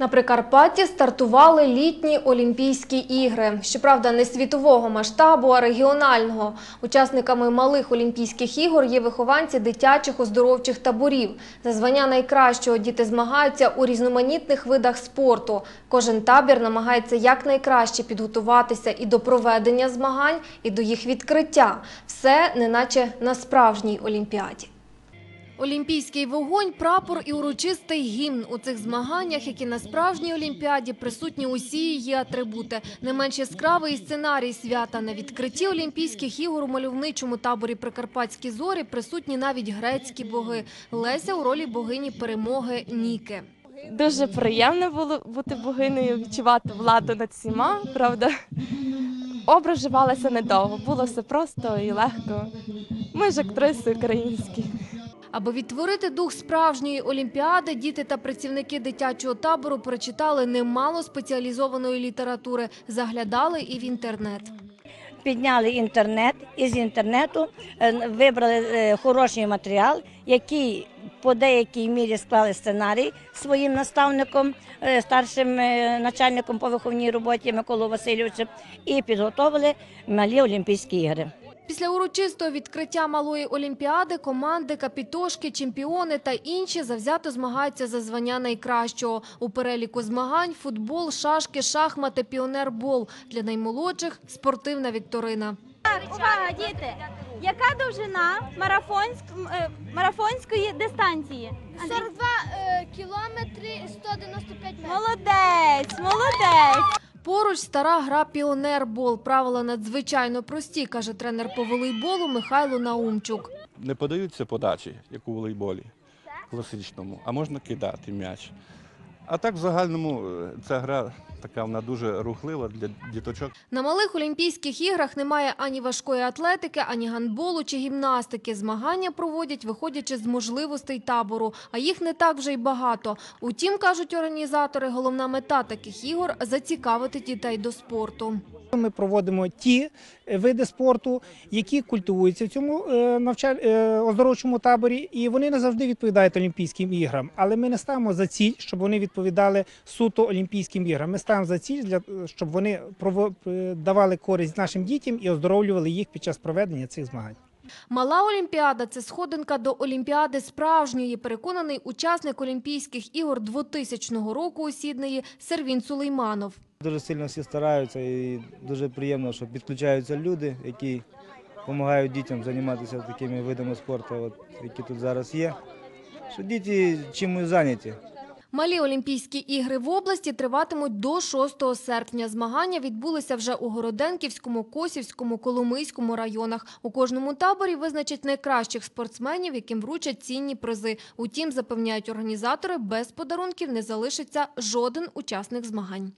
На Прикарпатті стартували літні Олімпійські ігри. Щоправда, не світового масштабу, а регіонального. Учасниками малих Олімпійських ігор є вихованці дитячих оздоровчих таборів. За звання найкращого діти змагаються у різноманітних видах спорту. Кожен табір намагається якнайкраще підготуватися і до проведення змагань, і до їх відкриття. Все неначе на справжній Олімпіаді. Олімпійський вогонь, прапор і урочистий гімн у цих змаганнях, які на справжній олімпіаді присутні усі її атрибути. Не менш яскравий сценарій свята на відкритті Олімпійських ігор у мальовничому таборі Прикарпатські зорі присутні навіть грецькі боги. Леся у ролі богині перемоги Ніки. Дуже приємно було бути богинею, відчувати владу над всіма, правда. Образ вживалася недовго, було все просто і легко. Ми ж актриси українські. Аби відтворити дух справжньої олімпіади, діти та працівники дитячого табору прочитали немало спеціалізованої літератури, заглядали і в інтернет. підняли інтернет, і з інтернету е, вибрали е, хороший матеріал, який по деякій мірі склали сценарій своїм наставником, е, старшим начальником по виховній роботі Миколою Васильовичем, і підготовили малі Олімпійські ігри. Після урочистого відкриття малої олімпіади команди, капітошки, чемпіони та інші завзято змагаються за звання найкращого. У переліку змагань футбол, шашки, шахмати, піонербол. Для наймолодших – спортивна вікторина. Так, увага, діти! Яка довжина марафонськ, е, марафонської дистанції? 42 е, кілометри 195 метрів. Молодець, молодець! Поруч стара гра піонербол. Правила надзвичайно прості, каже тренер по волейболу Михайло Наумчук. не подаються подачі, як у волейболі класичному, а можна кидати м'яч. А так в загальному е, ця гра така вона дуже рухлива для діточок. На малих Олімпійських іграх немає ані важкої атлетики, ані гандболу чи гімнастики. Змагання проводять, виходячи з можливостей табору, а їх не так вже й багато. Утім, кажуть організатори, головна мета таких ігор – зацікавити дітей до спорту. Ми проводимо ті е, види спорту, які культивуються в цьому е, навчаль... е, оздоровчому таборі, і вони не завжди відповідають Олімпійським іграм. Але ми не ставимо за ціль, щоб вони відповідали суто Олімпійським іграм. Ми ставимо за ціль, для... щоб вони е, давали користь нашим дітям і оздоровлювали їх під час проведення цих змагань. Мала Олімпіада – це сходинка до Олімпіади справжньої, переконаний учасник Олімпійських ігор 2000 року у Сіднеї Сервін Сулейманов. Дуже сильно всі стараються і дуже приємно, що підключаються люди, які допомагають дітям займатися такими видами спорту, от, які тут зараз є. Що діти чимось зайняті. Малі Олімпійські ігри в області триватимуть до 6 серпня. Змагання відбулися вже у Городенківському, Косівському, Коломийському районах. У кожному таборі визначать найкращих спортсменів, яким вручать цінні призи. Утім, запевняють організатори, без подарунків не залишиться жоден учасник змагань.